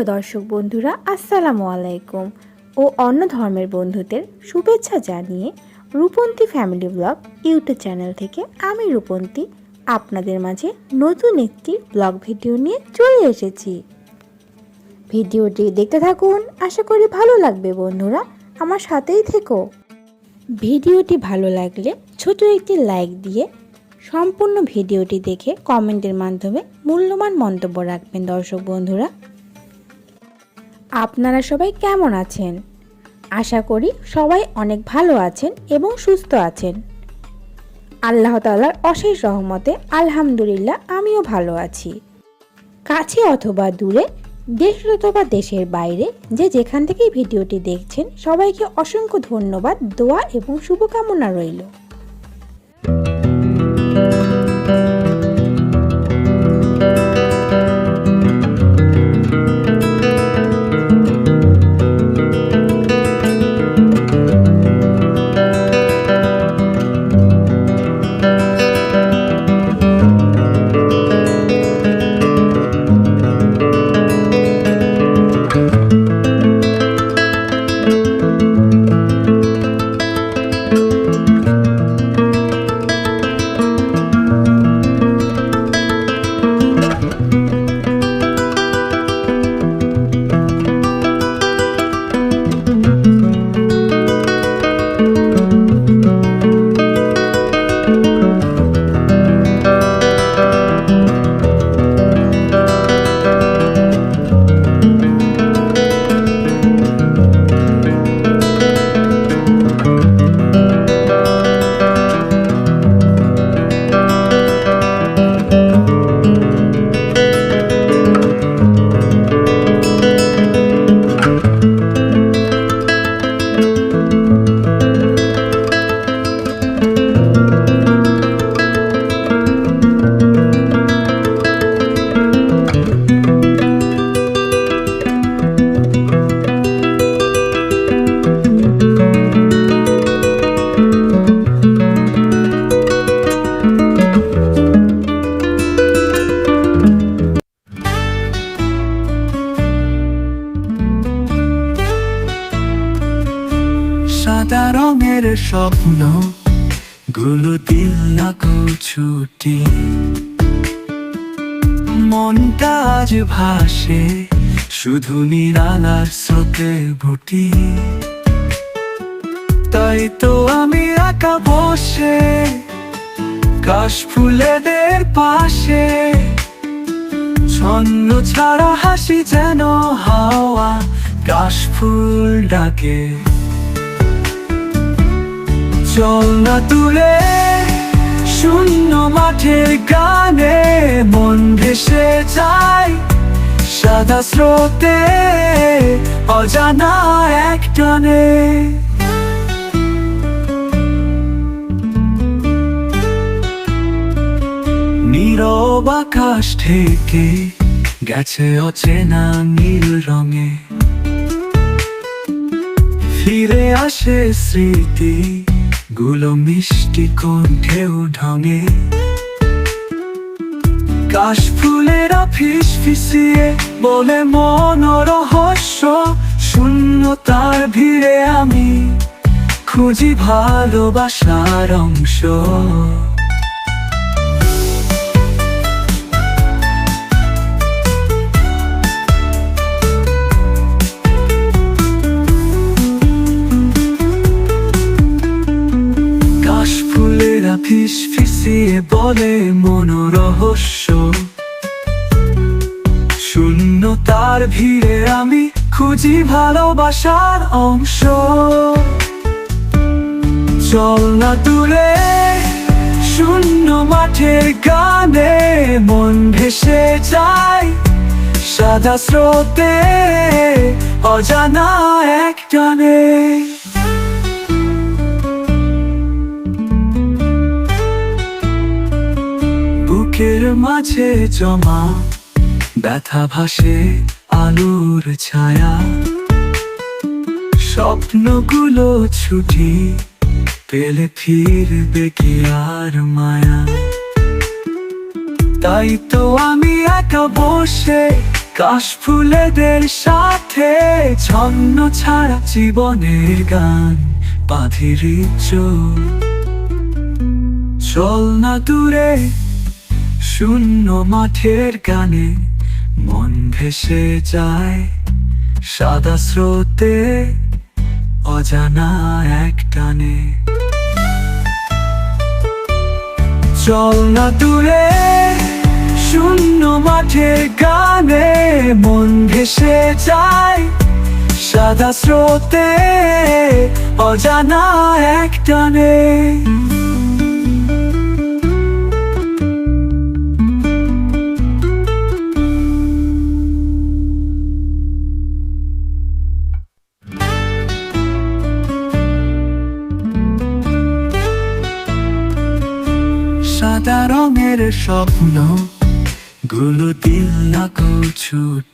সুপ্রিয় দর্শক বন্ধুরা, আসসালামু আলাইকুম। ও অন্য ধর্মের বন্ধুদের শুভেচ্ছা জানিয়ে Rupanti family blog YouTube channel থেকে আমি রূপন্তী আপনাদের মাঝে নতুন একটি ব্লগ ভিডিও নিয়ে চলে এসেছি। ভিডিওটি দেখতে থাকুন, আশা করি ভালো লাগবে বন্ধুরা, আমার সাথেই থেকো। ভিডিওটি ভালো লাগলে ছোট একটি লাইক দিয়ে সম্পূর্ণ ভিডিওটি দেখে কমেন্টের মাধ্যমে মূল্যবান মন্তব্য রাখবেন দর্শক বন্ধুরা। আপনারা সবাই কেমন আছেন? আশা করি সবাই অনেক ভালো আছেন এবং সুস্থ আছেন। আল্লাহ তালার অশেষ রহমতে আলহামদুলিল্লাহ আমিও ভালো আছি। কাছে অথবা দূরে, দেশ অথবা দেশের বাইরে, যে যেখান থেকেই ভিডিওটি দেখছেন, সবাইকে অসংখ্য ধন্যবাদ, দোয়া এবং শুভকামনা রইল। মনটা আজ ভাসে, শুধু নিরালার স্রোতে ভুটি তাই তো আমি একা বসে কাশ ফুলেদের পাশে। ছন্দ ছাড়া হাসি যেন হাওয়া কাশ ফুল ডাকে। চল না তুলে শূন্য মাঠের গানে মন ভেসে যায়। সাদা স্রোতে অজানা এক টানে। নীরব আকাশ থেকে গেছে অচেনা নীল রঙে। ফিরে আসে স্মৃতি গুলো মিষ্টি কণ্ঠেও ঢঙে। কাশ ফুলেরা ফিস ফিসিয়ে বলে মন রহস্য শূন্য তার ভিড়ে আমি খুঁজি ভালোবাসার অংশ। ফুলেরা ফিস ফিসিয়ে বলে মন রহস্য। শূন্য তার ভিড়ে আমি খুঁজি ভালোবাসার অংশ। চল না দূরে, শূন্য মাঠের গানে মন ভেসে যায়। সাদা স্রোতে অজানা এক টানে। বুকের মাঝে জমা, ব্যথা ভাসে আলোর ছায়া। স্বপ্নগুলো ছুটি পেলে ফিরবে কি আর মায়া। তাই তো আমি একা বসে কাশ ফুলেদের সাথে ছন্ন ছাড়া জীবনের গান বাঁধির চল না দূরে শূন্য মাঠের গানে মন ভেসে যায়। সাদা স্রোতে অজানা এক টানে। চল না দূরে শূন্য মাঠের গানে মন ভেসে যায়। সাদা স্রোতে অজানা এক টানে।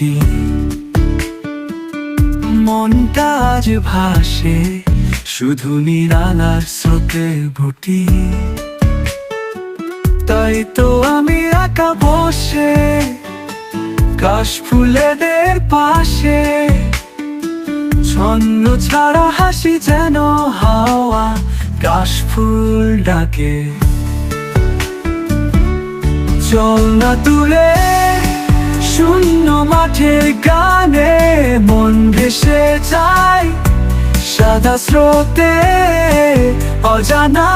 ছুটি মনটা আজ ভাসে, শুধু নিরালার স্রোতে ভুটি তাই তো আমি একা বসে, কাশ ফুলেদের পাশে। ছন্ন ছাড়া হাসি যেন হাওয়া, কাশ ফুল ডাকে। চল না তুলে শূন্য মাঠের গানে মন ভেসে যায়। সাদা স্রোতে অজানা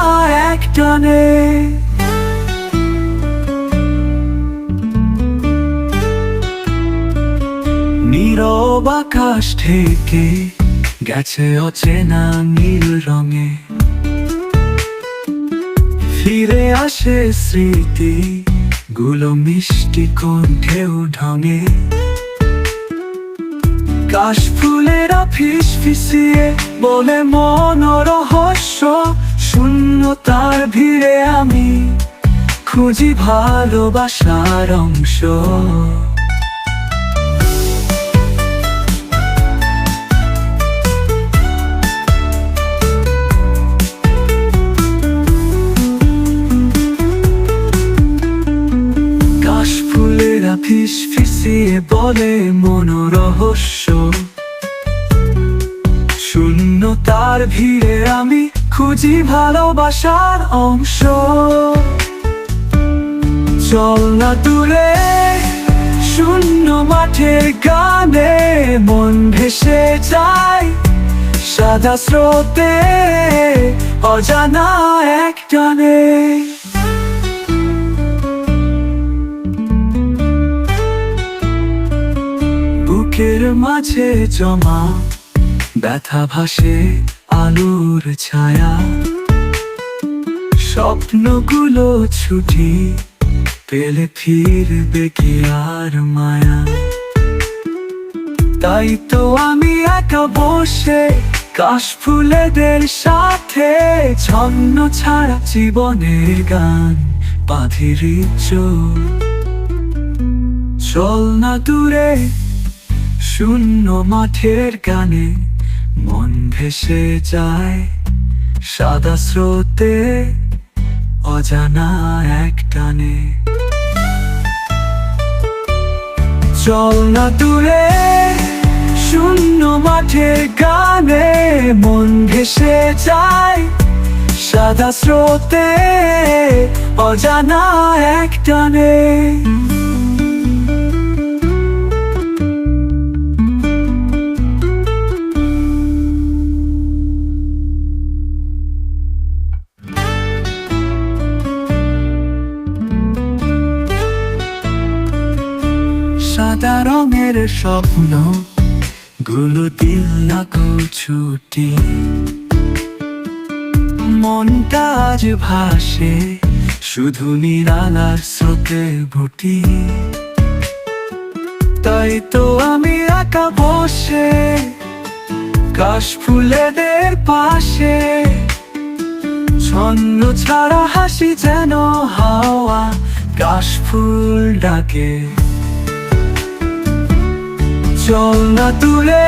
এক টানে। নীরব আকাশ থেকে গেছে অচেনা নীল রঙে। ফিরে আসে স্মৃতি গুলো মিষ্টি কণ্ঠেও ঢঙে কাশ ফুলেরা ফিস ফিসিয়ে বলে মন রহস্য, শূন্যতার ভিড়ে আমি খুঁজি ভালোবাসার অংশ। বলে মন রহস্য। শূন্য তার ভিড়ে আমি খুঁজি ভালোবাসার অংশ। চল না দূরে, শূন্য মাঠের গানে মন ভেসে যায়। সাদা স্রোতে অজানা এক টানে। মাঝে জমা, ব্যথা ভাসে আলোর ছায়া। স্বপ্নগুলো ছুটি পেলে ফিরবে কি আর মায়া। তাই তো আমি একা বসে কাশ ফুলেদের সাথে ছন্ন ছাড়া জীবনের গান বাঁধির চল না দূরে শূন্য মাঠের গানে মন ভেসে যায়। সাদা স্রোতে অজানা এক টানে। চল না দূরে, শূন্য মাঠের গানে মন ভেসে যায়। সাদা স্রোতে অজানা এক টানে। সাদা রঙের স্বপ্ন, গুলো দিল না ছুটি মনটা আজ ভাসে, শুধু নিরালার স্রোতে ভুটি তাই তো আমি একা বসে, কাশ ফুলেদের পাশে। ছন্ন ছাড়া হাসি যেন হাওয়া, কাশ ফুল ডাকে। চল না তুলে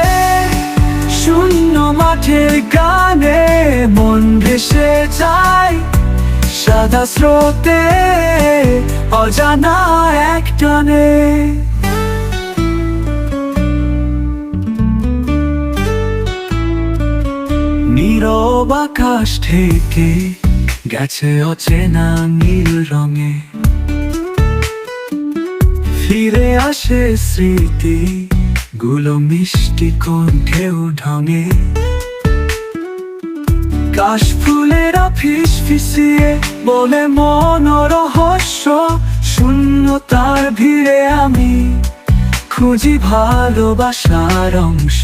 শূন্য মাঠের গানে মন ভেসে যায়। সাদা স্রোতে অজানা এক টানে। নীরব আকাশ থেকে গেছে অচেনা নীল রঙে। ফিরে আসে স্মৃতি গুলো মিষ্টি কণ্ঠেও ঢঙে। কাশ ফুলেরা ফিস ফিসিয়ে বলে মন রহস্য শূন্যতার ভিড়ে আমি খুঁজি ভালোবাসার অংশ।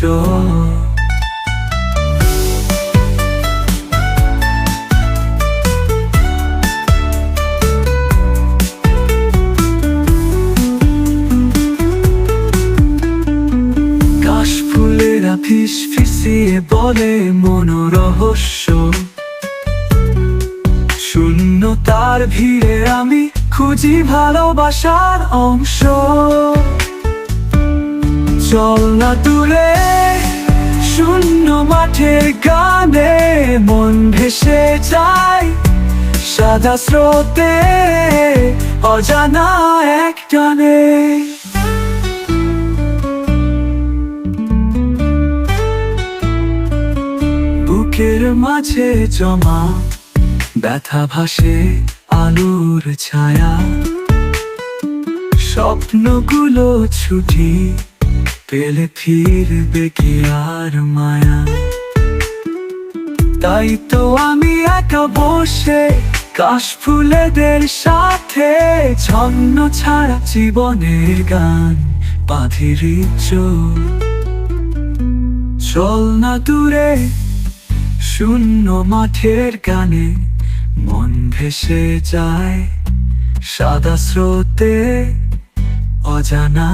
ফিস ফিসিয়ে বলে মন রহস্য। শূন্য তার ভিড়ে আমি খুঁজি ভালোবাসার অংশ। চল না দূরে, শূন্য মাঠের গানে মন ভেসে যায়। সাদা স্রোতে অজানা এক টানে। বুকের মাঝে জমা, ব্যথা ভাসে আলোর ছায়া। স্বপ্নগুলো ছুটি পেলে ফিরবে কি আর মায়া। তাই তো আমি একা বসে কাশ ফুলেদের সাথে ছন্ন ছাড়া জীবনের গান বাঁধির চল না দূরে শূন্য মাঠের গানে মন ভেসে যায়। সাদা স্রোতে অজানা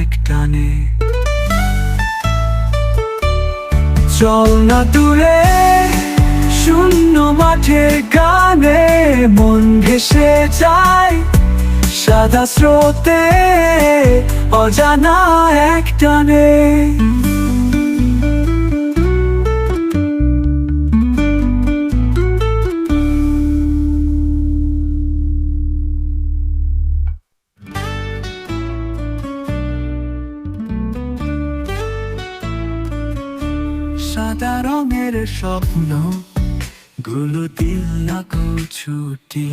এক টানে। চল না দূরে, শূন্য মাঠের গানে মন ভেসে যায়। সাদা স্রোতে অজানা এক টানে। রঙের স্বপ্ন, গুলো দিল না ছুটি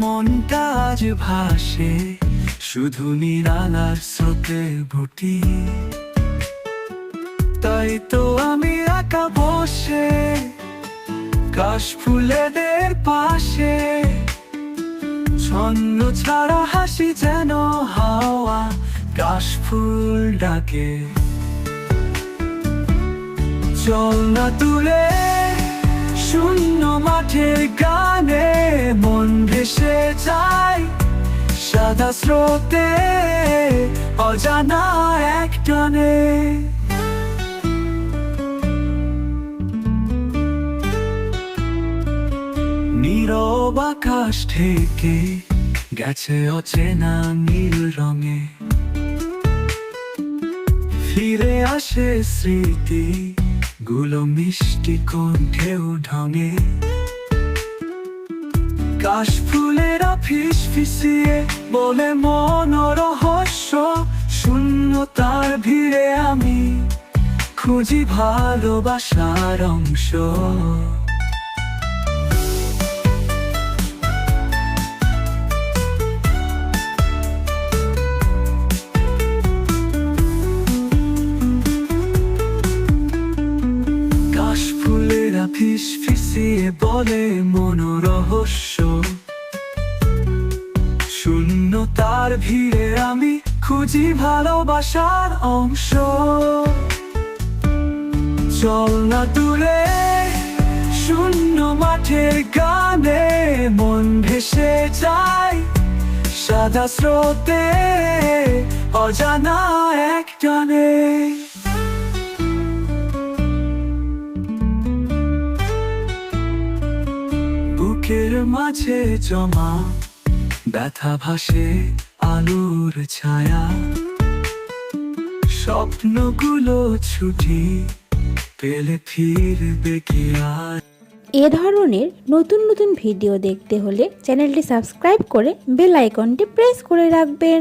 মনটা আজ ভাসে, শুধু নিরালার স্রোতে ভুটি। তাই তো আমি একা বসে, কাশ ফুলেদের পাশে। ছন্দ ছাড়া হাসি যেন হাওয়া, কাশ ফুল ডাকে। চল না তুলে শূন্য মাঠের গানে মন ভেসে যায়। সাদা স্রোতে অজানা এক টানে। নীরব আকাশ থেকে গেছে অচেনা নীল রঙে। ফিরে আসে স্মৃতি গুলো মিষ্টি কণ্ঠেও ঢঙে কাশ ফুলেরা ফিস ফিসিয়ে বলে মন রহস্য শূন্য তার ভিড়ে আমি খুঁজি ভালোবাসার অংশ। ফিস ফিসিয়ে বলে মন রহস্য। শূন্য তার ভিড়ে আমি খুঁজি ভালোবাসার অংশ। চল না দূরে, শূন্য মাঠের গানে মন ভেসে যায়। সাদা স্রোতে অজানা এক টানে। বুকের মাঝে জমা, ব্যথা ভাসে আলোর ছায়া। স্বপ্নগুলো ছুটি পেলে ফিরবে কি আর? এ ধরনের নতুন নতুন ভিডিও দেখতে হলে চ্যানেলটি সাবস্ক্রাইব করে বেল আইকনটি প্রেস করে রাখবেন।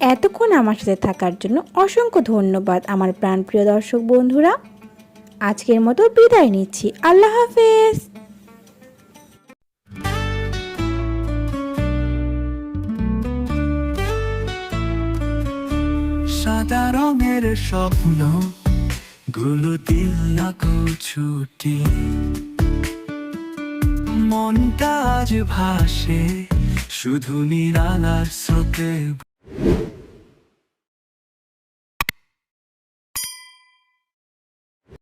এতক্ষণ আমার সাথে থাকার জন্য অসংখ্য ধন্যবাদ আমার প্রাণপ্রিয় দর্শক বন্ধুরা। আজকের মতো বিদায় নিচ্ছি। আল্লাহ হাফেজ। রঙের স্বপ্নগুলো দিল না ছুটি। মনটা আজ ভাসে শুধু নিরালার স্রোতে